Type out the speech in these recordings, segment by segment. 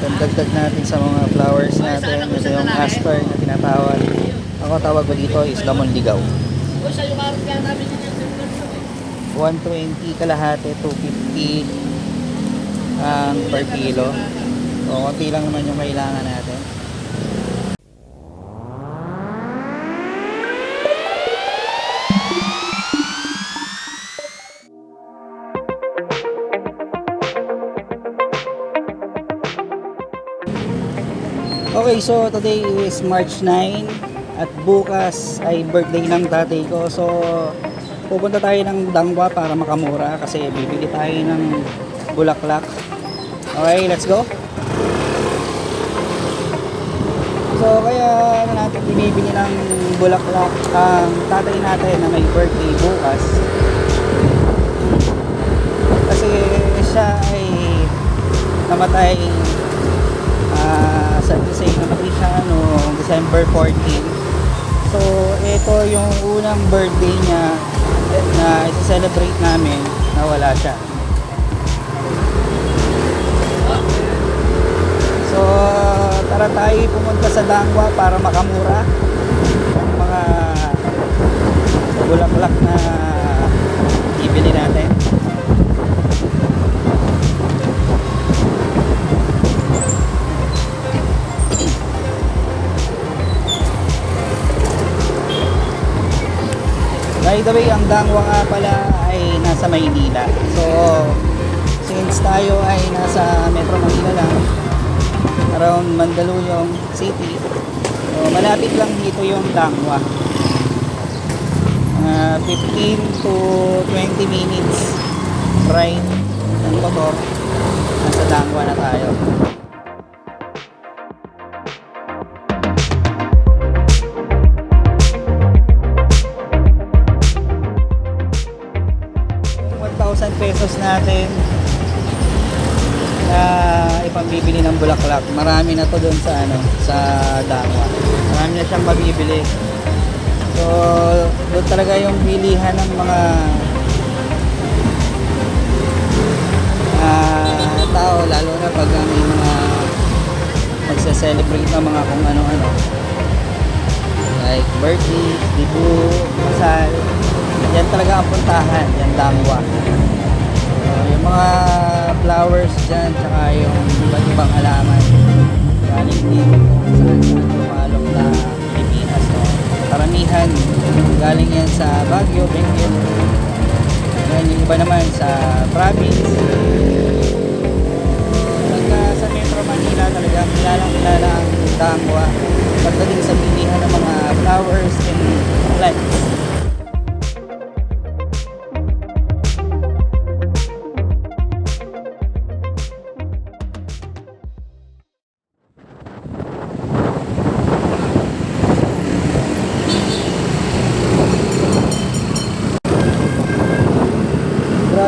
Dagdag natin sa mga flowers natin. Ito yung aster na tinatawag. Ako tawag ko dito is lamon ligaw. 120 kalahati, 250 ang per kilo. So, konti lang naman yung kailangan natin. Okay, so today is March 9 at bukas ay birthday ng tatay ko. So, pupunta tayo ng Dangwa para makamura kasi bibili tayo ng bulaklak. Okay, let's go. So, kaya ano natin binibili ng bulaklak ang tatay natin na may birthday bukas. Kasi siya ay namatay ah, sa Gisay namatay siya noong December 14. So, ito yung unang birthday niya na isa-celebrate namin na wala siya. So, tara tayo pumunta sa Dangwa para makamura ng mga bulaklak na ibili natin. By the way, ang Dangwa nga pala ay nasa Maynila. So, since tayo ay nasa Metro Manila lang, around Mandaluyong City, so malapit lang dito yung Dangwa. Mga 15 to 20 minutes ride ng motor, nasa Dangwa na tayo. 1,000 pesos natin na ipambibili ng bulaklak. Marami na to doon sa ano, sa Dangwa. Marami na siyang mabibili. So, doon talaga yung bilihan ng mga ah, tao, lalo na pag ang mga magse-celebrate ng mga kung ano-ano. Like birthday, debut, kasal. Yan talaga ang puntahan, yan Dangwa. So, yung mga flowers dyan, tsaka yung iba't ibang halaman. Galing dito kung saan saan lumalok na Pilipinas. No? Karamihan, galing yan sa Baguio, Benguet. Yan, yung iba naman sa province.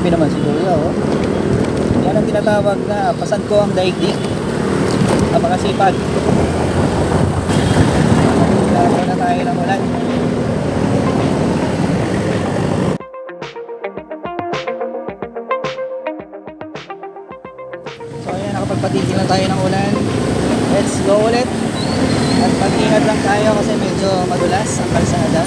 Grabe naman si oh. Yan ang tinatawag na pasan ko ang daigdig. Napakasipag. Lalo na tayo ng ulan. So ayan, nakapagpatigil na tayo ng ulan. Let's go ulit. At mag-ingat lang tayo kasi medyo madulas ang kalsada.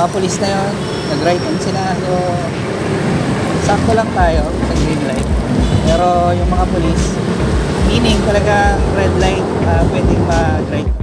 Mga pulis na yon nag-right turn sila. So, sakto lang tayo sa green light. Pero yung mga pulis, meaning talaga red light, uh, pwedeng mag-right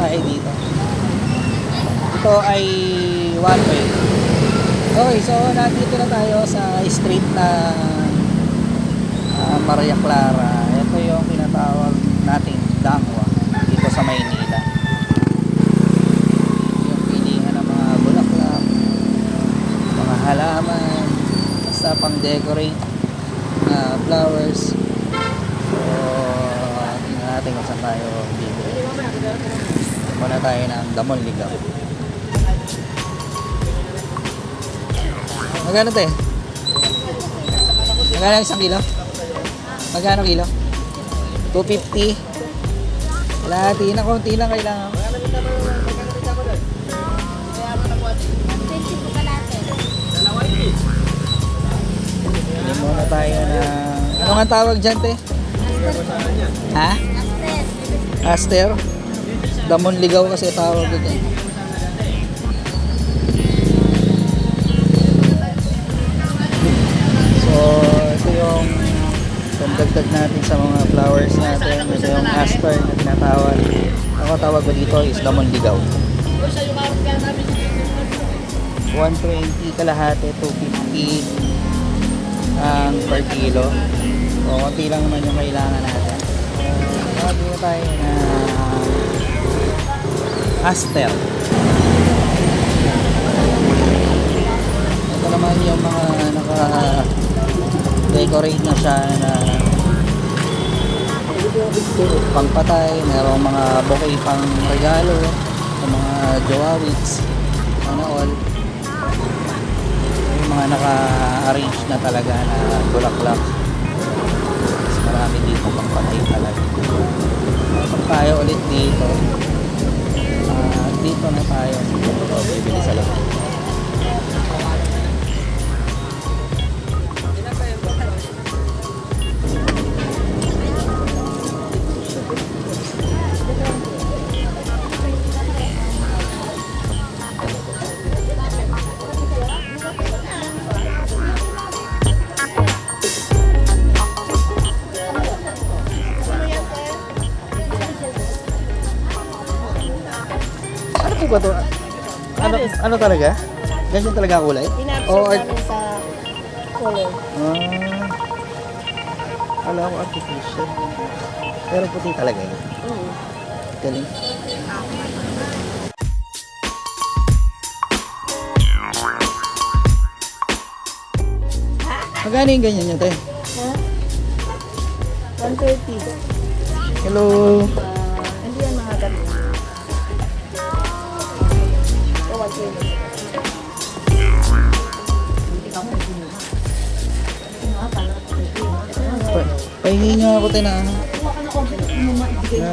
tayo dito. Ito ay one way. Okay, so nandito na tayo sa street na ah, Maria Clara. Ito yung tinatawag nating Dangwa dito sa Maynila. Yung pilihan ng mga bulaklak, mga halaman, basta pang decorate na flowers. So, tingnan natin kung saan tayo bibili. Muna tayo ng damon ligaw. Magkano te? Magkano ang isang kilo? Magkano kilo? 250. Kalahati na konti lang kailangan. Muna tayo na... Ano nga tawag dyan, te? Ha? Aster? Damon ligaw kasi tawag dyan. So, ito yung pagdagdag natin sa mga flowers natin. Ito yung aster na tinatawag. Ako tawag ko dito is damon ligaw. 120 kalahati, 250 ang per kilo. So, konti lang naman yung kailangan natin. So, dito tayo na Aster. Ito naman yung mga naka-decorate na siya na pangpatay. Merong mga bouquet pang regalo sa mga jowawits. Ano all yung mga naka-arrange na talaga na bulaklak. Marami dito pang patay talaga. Kapag tayo ulit dito, ah, dito na tayo. Bibili sa labas. Ano, ano talaga? Ganyan talaga ang kulay? Pinapsot Oo, art- namin sa color. Ah, Kala ko artificial. Pero puti talaga yun. Mm. Galing. Magkano yung ganyan nyo, te? Ha? 130. Hello. Pa- Pahingi nyo ako, te, na ano? Na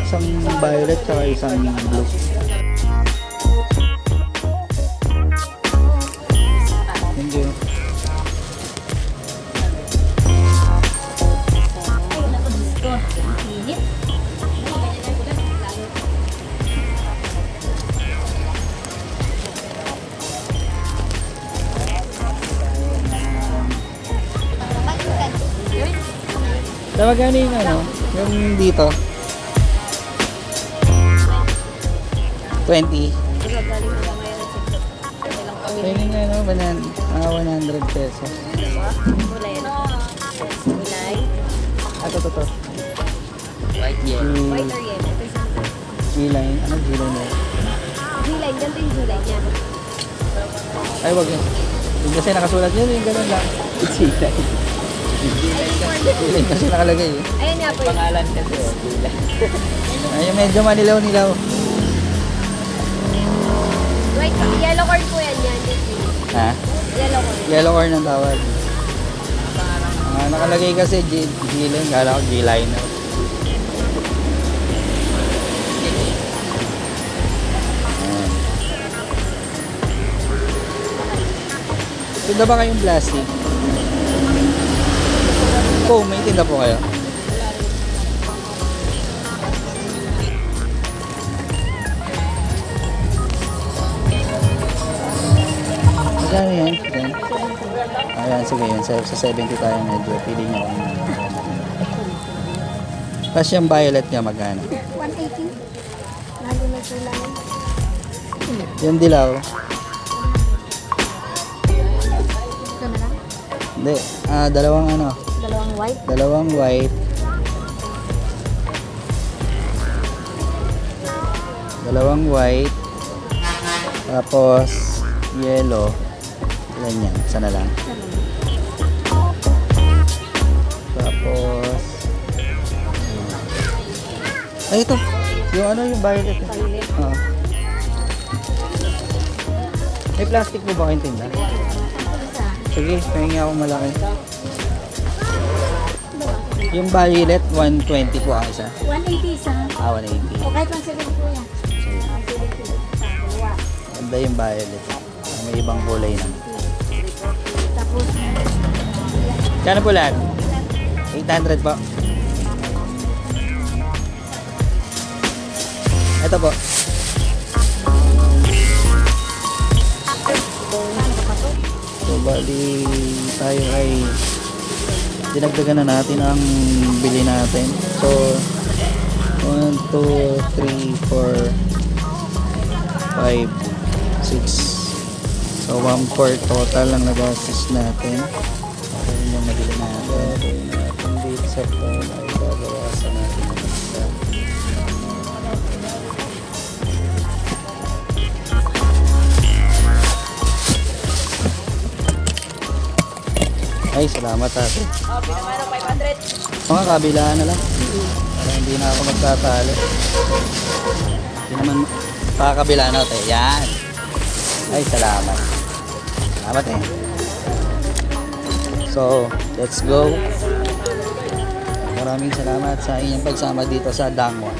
isang violet tsaka isang blue. Tawag ano yung ano? Yung dito. 20. Diba galing mo lang ngayon sa Kaya lang kami. Pwede nga ano, banan, ah, 100 pesos. Kulay ano? Kulay? Ah, ito, ito, ito. White yellow. White or yellow? G-line. Ano G-line na yun? G-line. Ganito yung G-line niya. Ay, wag yun. Kasi nakasulat yun, yung ganun lang. G-line. G-line kasi nakalagay eh. Ayan nga po yun. Pangalan kasi, oh, kulay. Ay, medyo manilaw-nilaw. White. Yellow corn po yan yan. Ha? Yellow corn. Yellow corn ang tawag. Ah, nakalagay kasi G- G-line. Kala ko G-line na. Ayan. Tinda ba kayong plastic? Po, may tinda po kayo. Magkano yan? Yan. Ayan, sige yun. Sa, sa 70 tayo medyo. Pili niyo kung ano. Tapos yung violet niya magkano? 180. Lalo na kulay. Yung dilaw. Hindi. Ah, dalawang ano. Dalawang white. Dalawang white. Dalawang white. Tapos yellow. Ilan yan? Isa na lang. Tapos ay ito. Yung ano yung violet. Violet. Oo. May plastic mo ba kayong tinda? Sige, pahingi ako malaki. Yung violet, 120 po ang isa. 180 isa. Ah, 180. O kahit 170 po yan. Sige. 170. Sa dalawa. Ganda yung violet. May ibang kulay naman. Tapos, Kano po lahat? 800 po. Ito po. So, bali tayo ay dinagdagan na natin ang bili natin. So, 1, 2, 3, 4, 5, 6. So, 1 4 total ang nagastos natin. Salamat ate. oh, pinamano 500. Mga kabilaan na lang. Para hindi na ako magtatalo. Hindi naman pakakabilaan na tayo. Yan. Ay, salamat. Salamat eh. So, let's go. Maraming salamat sa inyong pagsama dito sa Dangwa.